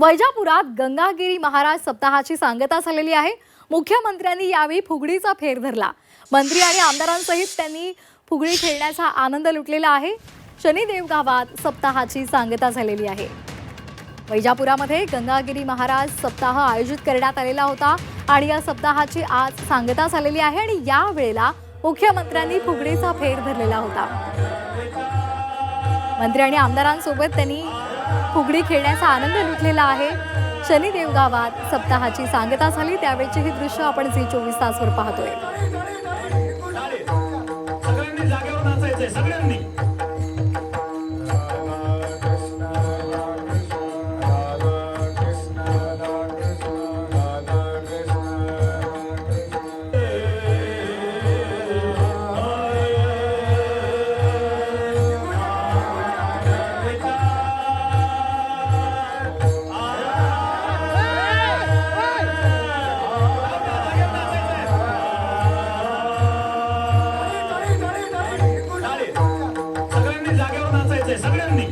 वैजापुरात गंगागिरी महाराज सप्ताहाची सांगता झालेली आहे. मुख्यमंत्र्यांनी यावेळी फुगडीचा फेर धरला. मंत्री आणि आमदारांसहित त्यांनी फुगडी खेळण्याचा आनंद लुटलेला आहे. शनिदेव गावात सप्ताहाची सांगता झालेली आहे. वैजापुरामध्ये गंगागिरी महाराज सप्ताह आयोजित करण्यात आलेला होता आणि या सप्ताहाची आज सांगता झालेली आहे आणि या वेळेला मुख्यमंत्र्यांनी फुगडीचा फेर धरलेला होता. मंत्री आणि आमदारांसोबत त्यांनी फुगडी खेळण्याचा आनंद लुटलेला आहे. शनिदेव गावात सप्ताहाची सांगता झाली त्यावेळचे हे दृश्य आपण झी चोवीस तासवर पाहतोय. 桜海